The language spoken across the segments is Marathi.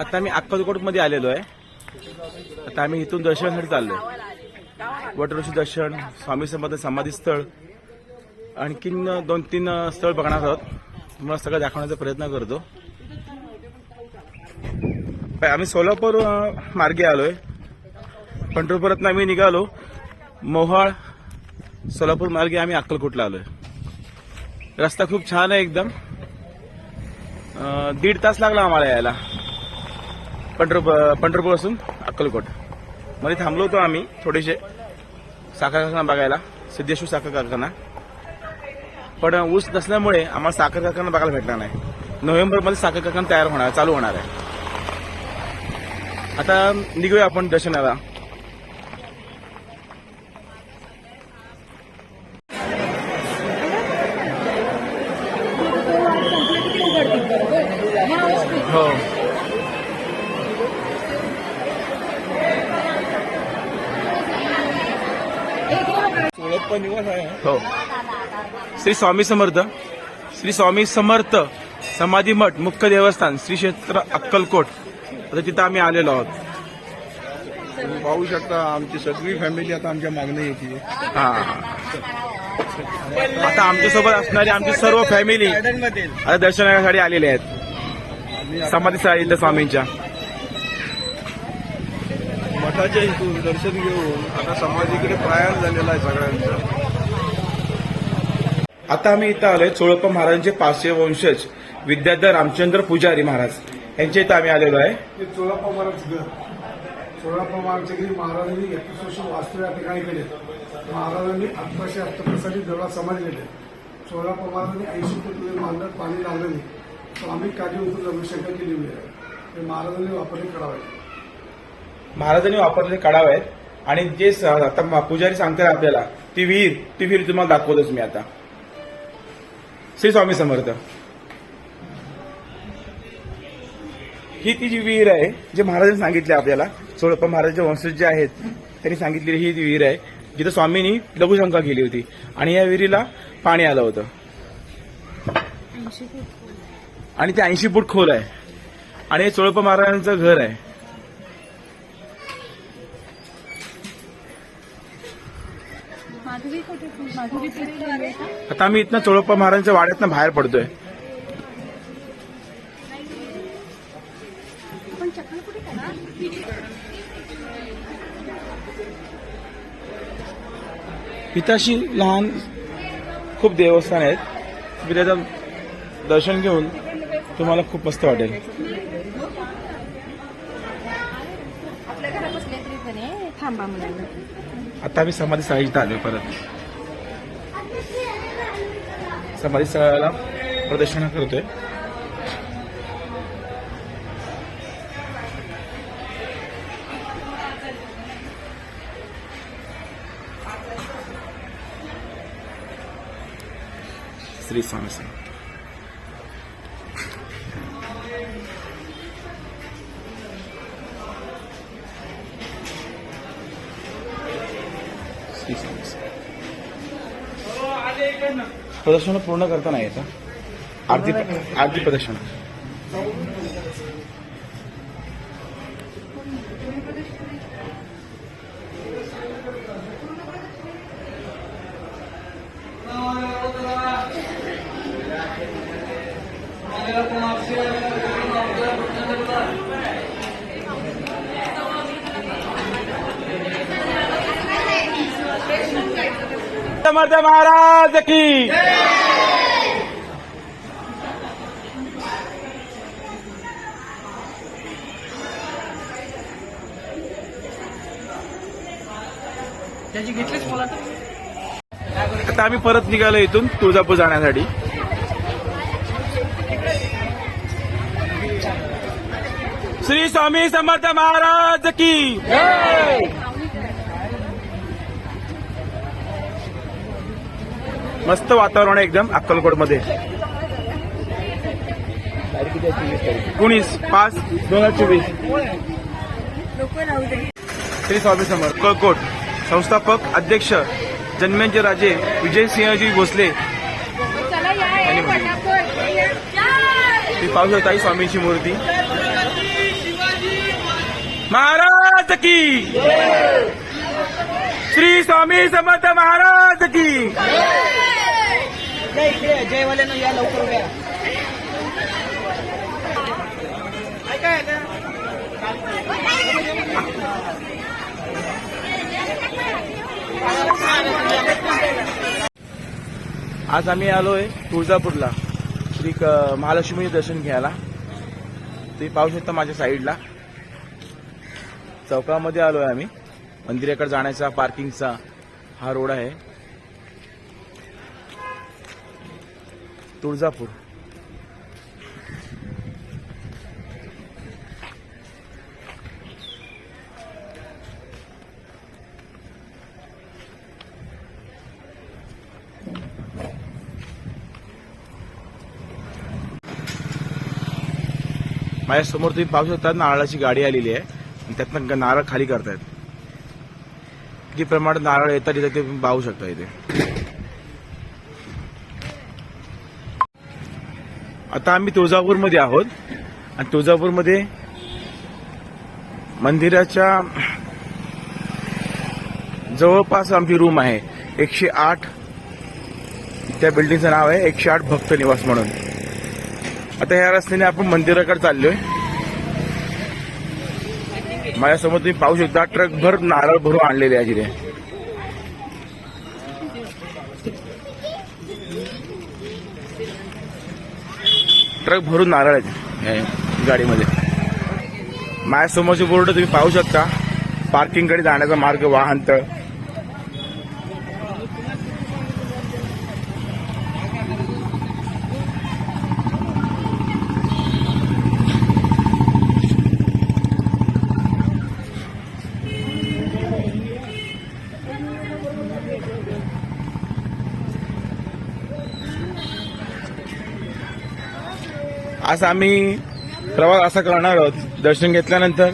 आता आम्ही अक्कलकोटमध्ये आलेलो आहे. आता आम्ही इथून दर्शनासाठी चाललोय. वटऋषी दर्शन स्वामी समर्थ समाधी स्थळ आणखीन दोन तीन स्थळ बघणार आहोत. तुम्हाला सगळं दाखवण्याचा प्रयत्न करतो. आम्ही सोलापूर मार्गे मार्गे आलोय. पंढरपुरातून आम्ही निघालो. मोहाळ सोलापूर मार्गे आम्ही अक्कलकोटला आलोय. रस्ता खूप छान आहे एकदम. दीड तास लागला आम्हाला यायला. पंढरपूर पंढरपूरपासून अक्कलकोट. मध्ये थांबलो होतो आम्ही थोडेसे साखर कारखाना बघायला सिद्धेश्वर साखर कारखाना. पण ऊस नसल्यामुळे आम्हाला साखर कारखाना बघायला भेटणार नाही. नोव्हेंबरमध्ये साखर कारखाना तयार होणार चालू होणार आहे. आता निघूया आपण दर्शनाला. हो. श्री स्वामी समर्थ श्री स्वामी समर्थ समाधी मठ मुख्य देवस्थान श्री क्षेत्र अक्कलकोट. आता तिथं आम्ही आलेलो आहोत. तुम्ही पाहू शकता आमची सगळी फॅमिली आता आमच्या मागणी येते हा. आता आमच्यासोबत असणारी आमची सर्व फॅमिली आता दर्शनासाठी आलेले आहेत. समाधी स्वामींच्या. मठाच्या इथून दर्शन घेऊन आता समाधीकडे प्रयाण झालेला आहे सगळ्यांचा. आता आम्ही इथं आलोय चोळप्पा महाराजांचे पाचशे वंशज विद्याधर रामचंद्र पुजारी महाराज. यांच्या इथं आम्ही आलेलो आहे. ते चोळाप्पा महाराज घर. चोळाप्पा महाराजच्या घरी महाराजांनी एकवीस वर्ष वास्तव्य या ठिकाणी केले महाराजांनी अठराशे अठ्ठ्याहत्तर देवळात समाधी केले चोळाप्पा महाराजांनी ऐंशी फूट मांडत पाणी लावलेली. स्वामी काजी उतरून रविशंकर केली आहे ते महाराजांनी वापरले करावे. महाराजांनी वापरलेले काढाव आहेत. आणि जे आता पुजारी सांगतात आपल्याला ती विहीर ती विहीर तुम्हाला दाखवतोच मी आता. श्री स्वामी समर्थ. ही ती जी विहीर आहे जे महाराजांनी सांगितले आपल्याला सोळप्पा महाराजांचे वंशज जे आहेत त्यांनी सांगितलेली ही ती विहीर आहे जिथं स्वामींनी लघुशंका केली होती. आणि या विहिरीला पाणी आलं होतं. आणि ते ऐंशी फूट खोल आहे. आणि हे चोळप्पा महाराजांचं घर आहे. आता आम्ही इथनं चोळप्पा महाराजांच्या वाड्यातनं बाहेर पडतोय. पण लहान खूप देवस्थान आहेत. मी त्याचं दर्शन घेऊन तुम्हाला खूप मस्त वाटेल. थांबा म्हणाले आता आम्ही समाधी स्थळा इथं आलोय परत. समाधी स्थळाला प्रदर्शन करतोय. श्री स्वामी समर्थ. प्रदर्शन पूर्ण करता नाही येतं आरती अर्धी प्रदर्शन. समर्थ महाराज की। आता आम्ही परत निघालो इथून तुळजापूर जाण्यासाठी. श्री स्वामी समर्थ महाराज की। मस्त वातावरण आहे एकदम अक्कलकोटमध्ये. एकोणीस पाच दोन हजार चोवीस. श्री स्वामी समर्थ अक्कलकोट. संस्थापक अध्यक्ष जन्मेंचे राजे विजयसिंहजी भोसले. चला पाहू शकता स्वामींची मूर्ती. महाराज की! श्री स्वामी समर्थ महाराज की! या इकडे जयवाल्यानं या लवकर उभ्या. ऐका ऐका. आज आम्ही आलोय तुळजापूरला. श्री क- महालक्ष्मी दर्शन घ्यायला. तुम्ही पाहू शकता माझ्या साईडला. चौकामध्ये आलोय आम्ही. मंदिराकडे जाण्याचा पार्किंगचा हा रोड आहे. तुळजापूर. माझ्यासमोर तुम्ही पाहू शकता नारळाची गाडी आलेली आहे. आणि त्यातनं नारळ खाली करतायत. किती प्रमाणात नारळ येतात इथे ते तुम्ही पाहू शकता इथे. आता आम्ही तुळजापूरमध्ये आहोत. आणि तुळजापूरमध्ये मंदिराच्या जवळपास आमची रूम आहे. एकशे आठ त्या बिल्डिंगचं नाव आहे एकशे आठ भक्त निवास म्हणून. आता ह्या रस्त्याने आपण मंदिराकडे चाललोय. माझ्यासमोर तुम्ही पाहू शकता ट्रकभर नारळ भरून आणलेले आहे तिथे ट्रक भरून नारळ आहेत गाडीमध्ये. माझ्यासमोरचे बोर्ड तुम्ही पाहू शकता. पार्किंगकडे जाण्याचा मार्ग वाहनतळ. आज आम्ही प्रवास असा करणार आहोत. दर्शन घेतल्यानंतर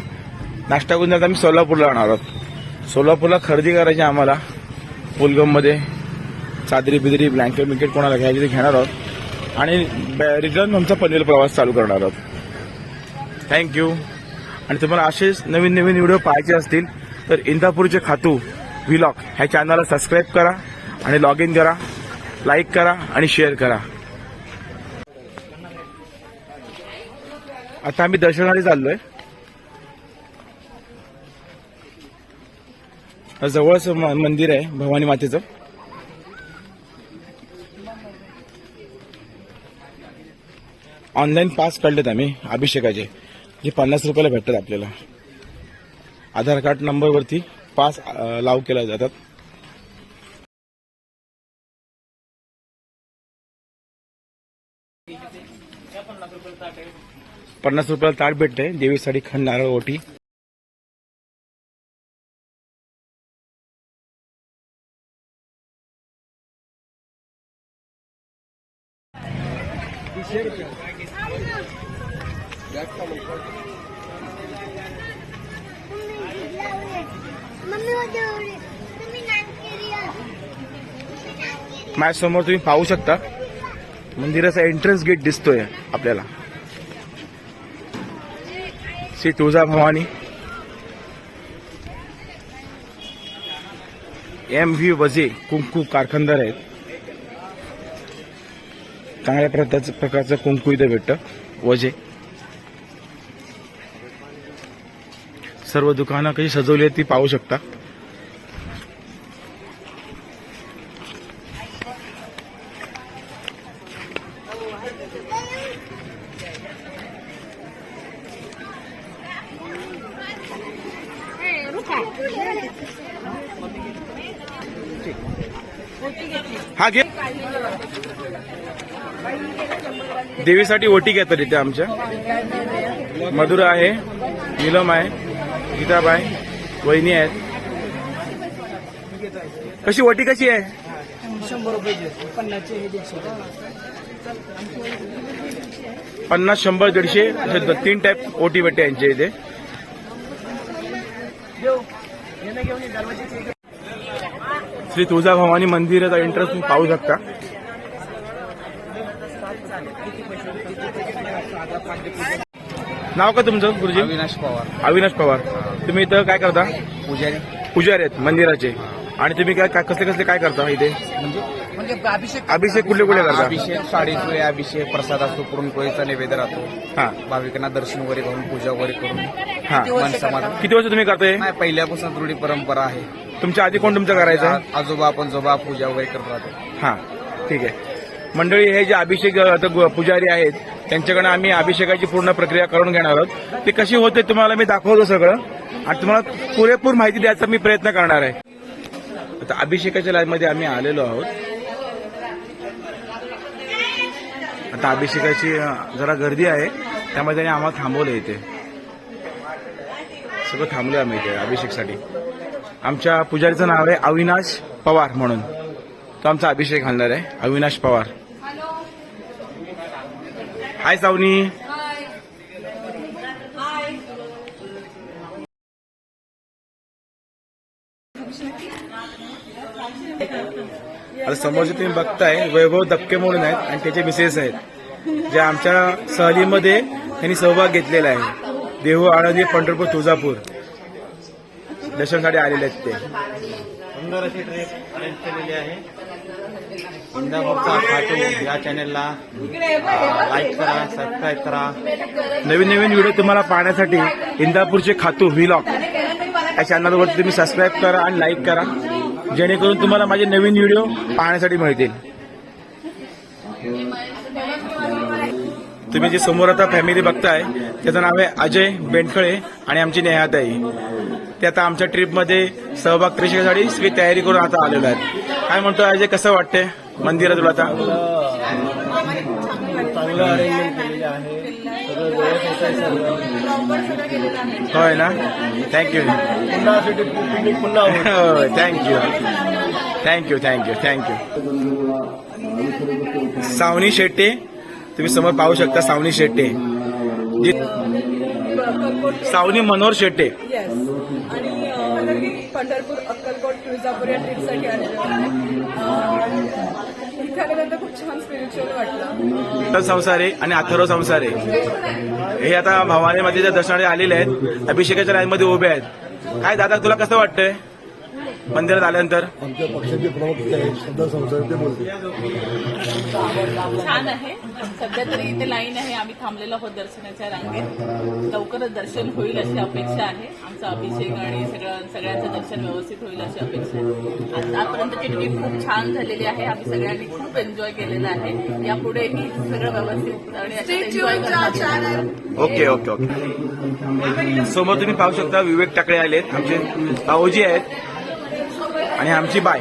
नाश्ता करून आम्ही सोलापूरला जाणार आहोत. सोलापूरला खरेदी करायची आम्हाला. पुलगममध्ये चादरी बिदरी ब्लँकेट बिंकेट कोणाला घ्यायची ते घेणार आहोत. आणि रिटर्न आमचा पनवेल प्रवास चालू करणार आहोत. थँक्यू आणि तुम्हाला असेच नवीन नवीन व्हिडिओ पाहायचे असतील तर इंदापूरचे खातू व्हिलॉग ह्या चॅनलला सबस्क्राईब करा आणि लॉग इन करा लाईक करा आणि शेअर करा. आता आम्ही दर्शनाला चाललोय. जवळच म- मंदिर आहे भवानी मातेचं. ऑनलाईन पास काढलेत आम्ही अभिषेकाचे. जे पन्नास रुपयाला भेटतात आपल्याला. आधार कार्ड नंबरवरती पास लाव केला जातात. पन्नास रुपयाला ताट भेटते देवीसाठी खंड नारळ ओटी. माझ्यासमोर तुम्ही पाहू शकता. मंदिराचा एंट्रन्स गेट दिसतोय आपल्याला. श्री तुळजा भवानी. एम व्ही वजे कुंकू कारखानदार आहेत. चांगल्या प्रकारचं प्रकारचं कुंकू इथं भेटतं. वजे. सर्व दुकानं कशी सजवली आहेत ती पाहू शकता. देवीसाठी ओटी घेतात इथे आमच्या. मधुरा आहे निलम आहे गीताबाई वहिनी आहेत. कशी ओटी कशी आहे? शंभर रुपये हे पन्नास शंभर दीडशे असे तीन टाईप ओटी भेटते यांच्या इथे. श्री तुळजाभवानी मंदिराचा इंटरेस्ट तुम्ही पाहू शकता. नाव का तुमचं गुरुजी? अविनाश पवार. अविनाश पवार. तुम्ही इथं काय करता? पुजारी. पुजारी आहेत मंदिराचे. आणि तुम्ही काय काय कसले कसले काय करता इथे? म्हणजे? म्हणजे अभिषेक अभिषेक कुठले कुठले करता? अभिषेक साडीचोळी अभिषेक प्रसाद असतो पुरणपोळीचा नैवेद्य राहतो. हा. भाविकांना दर्शन वगैरे करून पूजा वगैरे करून हा. मन समाधान किती वर्ष तुम्ही करताय? नाही पहिल्यापासून रूढी परंपरा आहे. तुमच्या आधी कोण तुमचं करायचं? आजोबा पंजोबा पूजा वगैरे करत राहतो. हा ठीक आहे. मंडळी हे जे अभिषेक अ, गु- पुजारी आहेत त्यांच्याकडे आम्ही अभिषेकाची पूर्ण प्रक्रिया करून घेणार आहोत. ते कशी होते तुम्हाला मी दाखवतो सगळं. आणि तुम्हाला पुरेपूर माहिती द्यायचा मी प्रयत्न करणार आहे. आता अभिषेकाच्या लाईनमध्ये आम्ही आलेलो आहोत. आता अभिषेकाची जरा गर्दी आहे. त्यामुळे त्यांनी आम्हाला थांबवलं इथे. सगळं थांबलो आम्ही इथे अभिषेकसाठी. आमच्या पुजारीचं नाव आहे अविनाश पवार म्हणून. तो आमचा अभिषेक घालणार आहे. अविनाश पवार. हाय सावनी. आता समोरचे तुम्ही बघताय वैभव दक्के म्हणून आहेत आणि त्याचे मिसेस आहेत. जे आमच्या सहलीमध्ये त्यांनी सहभाग घेतलेला आहे. देहू आळंदी पंढरपूर तुळजापूर. दर्शनासाठी आलेले आहेत ते. सुंदर अशी ट्रिप अरेंज केलेली आहे. इंदापूरचा खाटू या चॅनेलला लाईक करा सबस्क्राईब करा. नवीन नवीन व्हिडिओ तुम्हाला पाहण्यासाठी इंदापूरचे खातू व्हिलॉग या चॅनलवरती तुम्ही सबस्क्राईब करा आणि लाईक करा. जेणेकरून तुम्हाला माझे नवीन व्हिडिओ पाहण्यासाठी मिळतील. तुम्ही जे समोर आता फॅमिली बघताय त्याचं नाव आहे अजय बेंडखळे आणि आमची नेहाताई. ते आता आमच्या ट्रिपमध्ये सहभाग करू सगळी तयारी करून आता आलेलो आहेत. काय म्हणतो अजय कसं वाटतंय मंदिरात तुला आता? चांगलं अरेंजमेंट केलेलं आहे होय ना थँक्यू पुन्हा thank you thank you thank you thank you Savani Shette तुम्ही समोर पाहू शकता सावनी शेट्टे. सावनी मनोहर शेट्टे. पंढरपूर अक्कलकोट तुळजापूर या ट्रीपसाठी आलेलो आहे इथे आल्यानंतर खूप छान स्पिरिच्युअल वाटलं. विठ्ठल संसारे आणि अथर्व संसारे. हे आता भवानीमध्ये ज्या दर्शनाने आलेले आहेत अभिषेकाच्या लाईनमध्ये उभे आहेत. काय दादा तुला कसं वाटतंय? मंदिरात आल्यानंतर? आमच्या पक्षाचे प्रमुख ते आहेत श्रद्धा संसार ते बोलते छान आहे. सध्या तरी इथे लाईन आहे. आम्ही थांबलेलो आहोत दर्शनाच्या रांगेत. लवकरच दर्शन होईल अशी अपेक्षा आहे. आमचा अभिषेक आणि सगळं सगळ्यांचं दर्शन व्यवस्थित होईल अशी अपेक्षा आहे. आजपर्यंतची ट्रिप खूप छान झालेली आहे. आम्ही सगळ्यांनी खूप एन्जॉय केलेलं आहे. यापुढेही सगळं व्यवस्थित आणि असं एन्जॉय करणार ओके ओके ओके. समोर तुम्ही पाहू शकता विवेक टाकळे आलेत. आमचे भाऊजी आहेत. आणि आमची बाय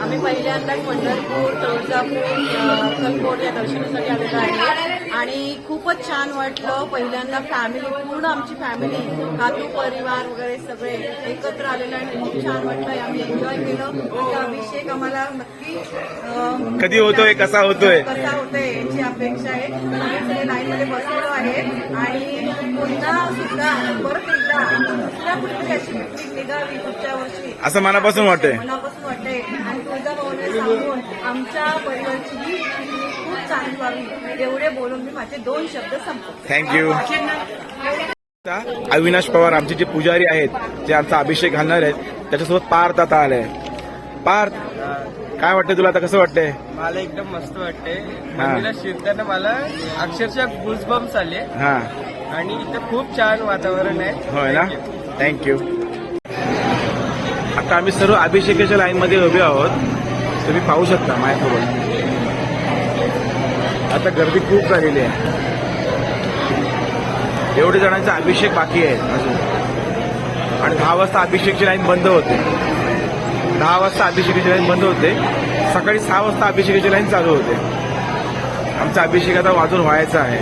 आम्ही पहिल्यांदा पंढरपूर तुळजापूर अ, अक्कलकोट या दर्शनासाठी आलेलो आहे. आणि खूपच छान वाटलं. पहिल्यांदा फॅमिली पूर्ण आमची फॅमिली कातू परिवार वगैरे सगळे एकत्र आलेलो आणि खूप छान वाटलं. आम्ही एन्जॉय केलं. अभिषेक आम्हाला नक्की कधी होतोय कसा होतोय? कसा होतोय याची अपेक्षा आहे. लाईनमध्ये बसलेलो आहे. आणि पुन्हा सुद्धा परत एकदा दुसऱ्या कुठेतरी अशी पिकनिक निघावी पुढच्या वर्षी. असं मनापासून वाटतंय. मनापासून वाटते आणि तुळजाभवाने सांगून आमच्या परिवारची व्हावी एवढे बोलून मी माझे दोन शब्द संपतो थँक्यू अविनाश पवार आमचे जे पुजारी आहेत जे आमचा अभिषेक घालणार आहेत त्याच्यासोबत पार्थ आता आलाय. पार्थ काय वाटतंय तुला आता? कसं वाटतंय? मला एकदम मस्त वाटते हा. मंदिरात शिरताना मला अक्षरशः गुजबम्स आले. हा. आणि इथं खूप छान वातावरण आहे. होय ना? थँक्यू आता आम्ही सर्व अभिषेकाच्या लाईन मध्ये उभे आहोत. तुम्ही पाहू शकता माझ्यासोबत आता गर्दी खूप झालेली आहे. एवढे जणांचा अभिषेक बाकी आहे अजून. आणि दहा वाजता अभिषेकची लाईन बंद होते. दहा वाजता अभिषेकाची लाईन बंद होते. सकाळी सहा वाजता अभिषेकाची लाईन चालू होते. आमचा अभिषेक आता वाजून व्हायचा आहे.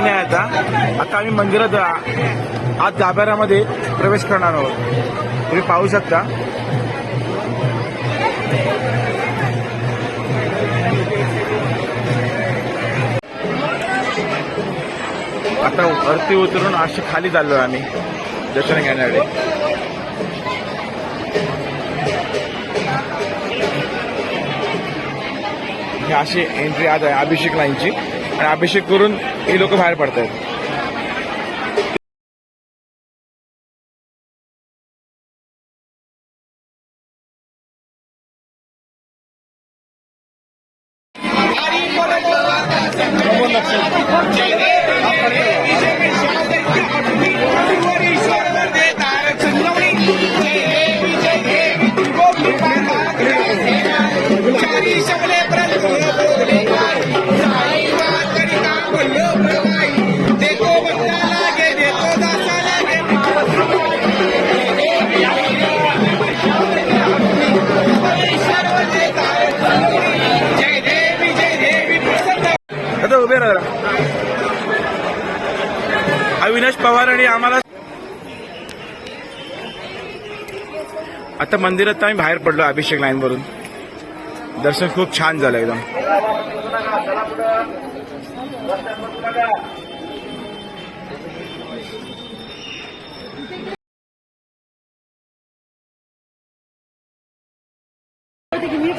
नाही आता आता आम्ही मंदिरात आज गाभाऱ्यामध्ये प्रवेश करणार आहोत. तुम्ही पाहू शकता. आता वरती उतरून अशी खाली चाललो आम्ही. दर्शन घेण्याकडे अशी एंट्री आज आहे अभिषेक लाईनची. आणि अभिषेक करून हे लोक बाहेर पडतात आता अविनाश पवार आणि आम्हाला आता मंदिरात आम्ही बाहेर पडलो अभिषेक लाईन वरून. दर्शन खूप छान झालं एकदम.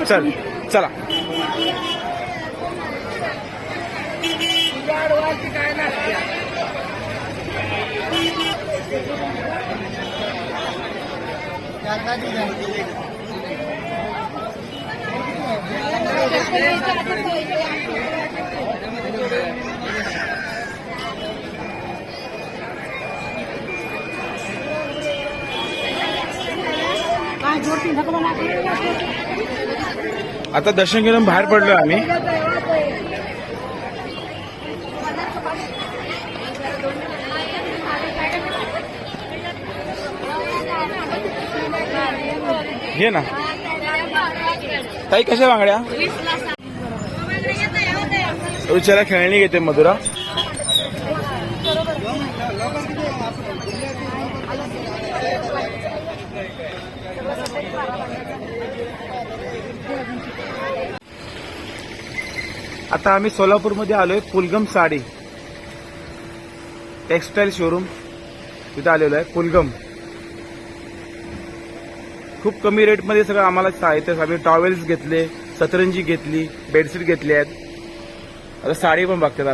चल चला. आता दर्शन घेऊन बाहेर पडलो आम्ही. घे ना. ताई कशा बांगड्या? विचारा खेळणी घेते मधुरा. आता आम्ही सोलापूरमध्ये आलोय पुलगम साडी. टेक्सटाईल शोरूम तिथे आलेलो आहे पुलगम. खूप कमी रेटमध्ये सगळं आम्हाला साहित्य आम्ही टॉवेल्स घेतले सतरंजी घेतली बेडशीट घेतली आहेत. आता साडी पण बघतात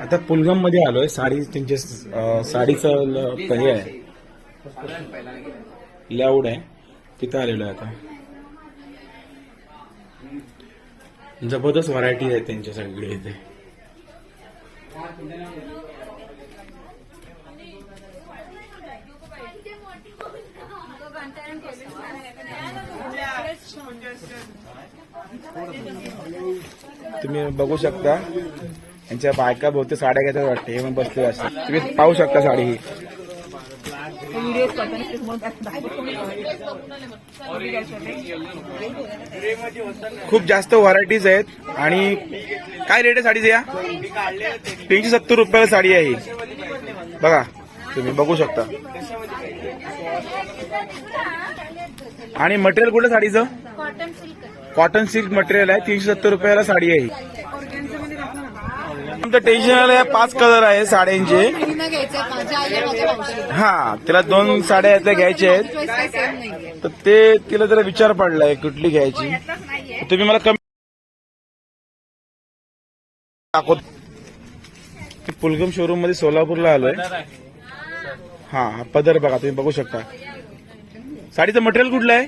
आता पुलगममध्ये आलोय साडी त्यांचे साडीचं हे आहे. लेआउट आहे. तिथं आलेलो आहे आता. जबरदस्त व्हरायटी आहे त्यांच्या सगळे इथे. तुम्ही बघू शकता यांच्या बायका बहुतेक साड्या घ्यायच्या वाटते हे मग बसले असते तुम्ही पाहू शकता साडी ही. खूप जास्त व्हरायटीज आहेत. आणि काय रेट आहे साडीचे या? तीनशे सत्तर रुपयाला साडी आहे ही. बघा तुम्ही बघू शकता. आणि मटेरियल कुठलं साडीचं? कॉटन सिल्क मटेरियल आहे. तीनशे सत्तर रुपयाला साडी आहे ही. आमचं टेन्शन आलं या पाच कलर आहे साड्यांचे. हा तिला दोन साड्या आहेत घ्यायच्या आहेत. तर ते तिला जरा विचार पडलाय कुठली घ्यायची. तुम्ही मला कमी दाखवत पुलगम शोरूममध्ये सोलापूरला आलोय. हा हा पदर बघा तुम्ही बघू शकता. साडीचं मटेरियल कुठलं आहे?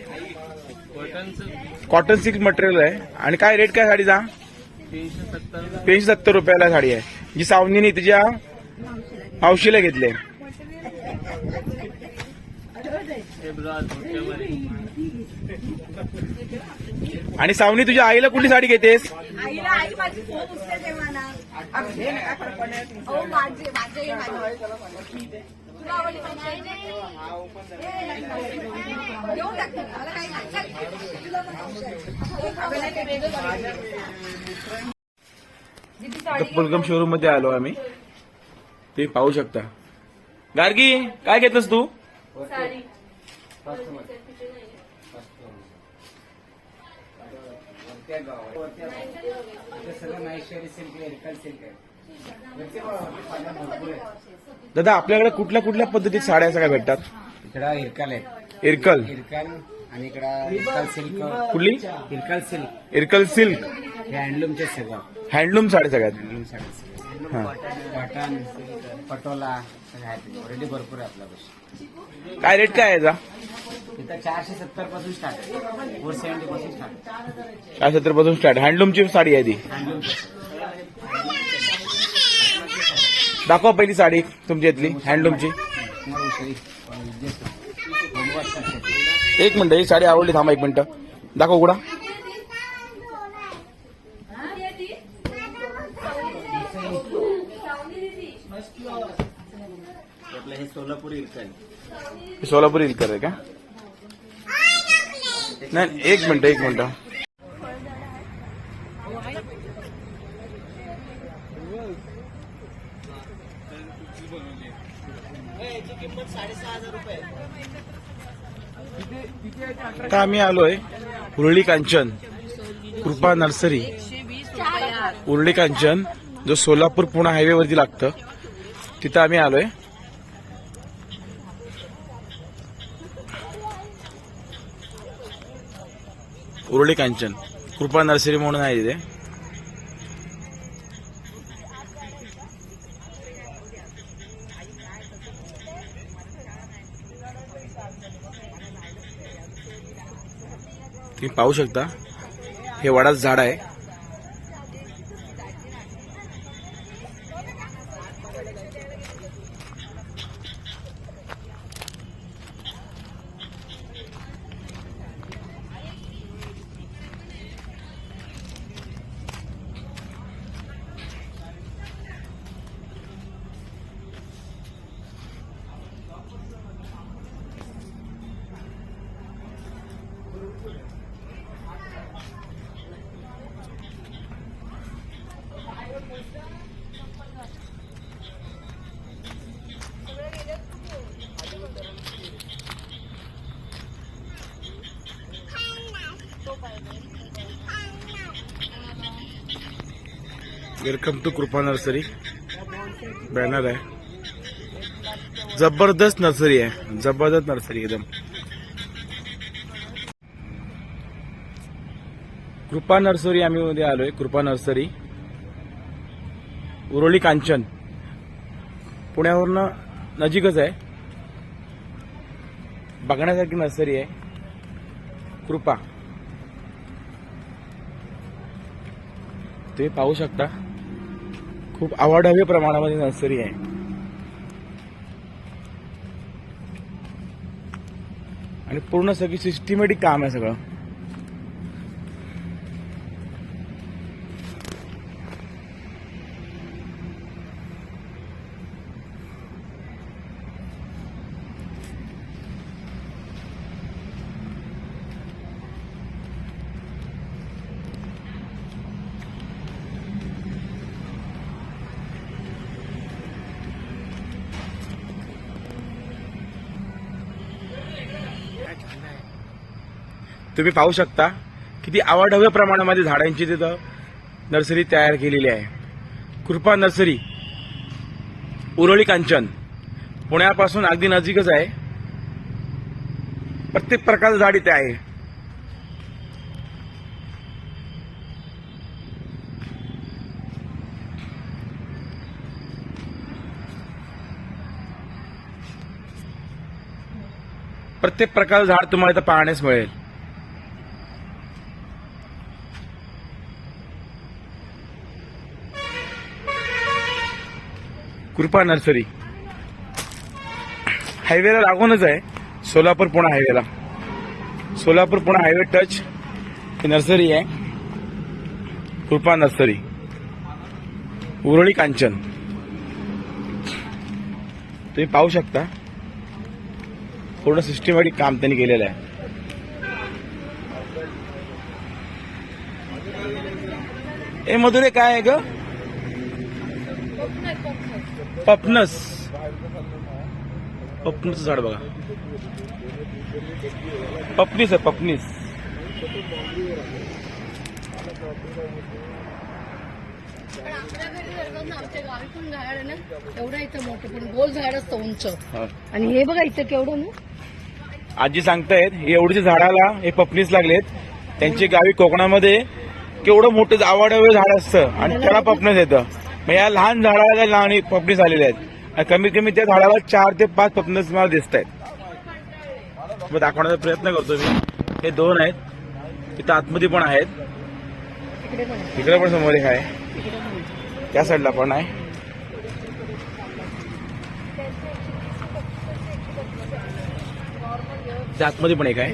कॉटन सिल्क मटेरियल आहे. आणि काय रेट काय साडीचा? तीनशे सत्तर रुपयाला साडी आहे. जी सावनीने तिच्या मावशीला घेतली आणि सावनी तुझ्या आईला कुठली साडी घेतेस? आईला आई माझी खूप टाकते मला काही नाही. पुलगम शोरूममध्ये आलो आम्ही. ते पाहू शकता. गार्गी काय घेतलंस तू? दादा आपल्याकडे कुठल्या कुठल्या पद्धतीत साड्या सगळ्या भेटतात? इकडं इरकल आहे. इरकल? इरकल आणि इकडं इरकल सिल्क. कुठली? इरकल सिल्क. इरकल सिल्क. हे हँडलूमचे सगळं. हँडलूम साड्या सगळ्यात हँडलूम साडी हा. कॉटन पटोला सगळं आहे ऑलरेडी भरपूर आहे आपल्यापाशी. काय रेट काय आहे याचा? इथं चारशे सत्तरपासून स्टार्ट आहे. फोर सेव्हन्टी पासून स्टार्ट काय सत्तरपासून स्टार्ट हँडलूमची साडी आहे ती. हँडलूम दाखवा पहिली साडी तुमची इथली हँडलूमची एक मिनिट ही साडी आवडली थांबा एक मिनिट. दाखव उघडा सोलापूर सोलापूर इलकर आहे का? नाही एक मिनिट एक मिनिट. आता आम्ही आलोय उरळी कांचन कृपा नर्सरी. उरळी कांचन जो सोलापूर पुणे हायवे वरती लागतं तिथं आम्ही आलोय. उरळी कांचन कृपा नर्सरी म्हणून आहे तिथे तुम्ही पाहू शकता. हे वडाचं झाड आहे. Welcome to Kripa nursery. Banner आहे. जबरदस्त नर्सरी आहे. जबरदस्त नर्सरी एकदम. कृपा नर्सरी आम्ही मध्ये आलोय. कृपा नर्सरी. उरोली कांचन. पुण्यावरनं नजीकच आहे. बघण्यासारखी नर्सरी आहे. कृपा. तुम्ही पाहू शकता. खूप आवडावी प्रमाणामध्ये नर्सरी आहे. आणि पूर्ण सगळी सिस्टमॅटिक काम आहे सगळं. तुम्ही पाहू शकता किती आवडहव्य प्रमाणामध्ये झाडांची तिथं नर्सरी तयार केलेली आहे. कृपा नर्सरी उरळी कांचन पुण्यापासून अगदी नजीकच आहे. प्रत्येक प्रकारचं झाड इथे आहे. प्रत्येक प्रकारचं झाड तुम्हाला इथं पाहण्यास मिळेल. कृपा नर्सरी. हायवेला लागूनच आहे. सोलापूर पुणे हायवेला. सोलापूर पुणे हायवे टच ही नर्सरी आहे. कृपा नर्सरी. उरळी कांचन. तुम्ही पाहू शकता. पूर्ण सिस्टमॅटिक काम त्यांनी केलेलं आहे. ए मधुरे काय आहे ग? पपनस. पपनस झाड बघा. पपनीस आहे पपनीस. एवढं इथं मोठं पण गोल झाड असतं उंच आणि हे. बघा इथं केवढं ना आजी सांगतायत हे एवढीच्या झाडाला हे पपनीस लागलेत. त्यांची गावी कोकणामध्ये केवढं मोठं आवाडावे झाड असतं आणि त्याला पपनस येतं. मग या लहान झाडाला लहान पपनीस आलेले आहेत. आणि कमीत कमी त्या झाडाला चार ते पाच पपनीस मला दिसत आहेत मग दाखवण्याचा प्रयत्न करतो मी. हे दोन आहेत. तिथं आतमध्ये पण आहेत. तिकडे पण समोर एक आहे. त्या साईडला पण आहे. त्या आतमध्ये पण एक आहे.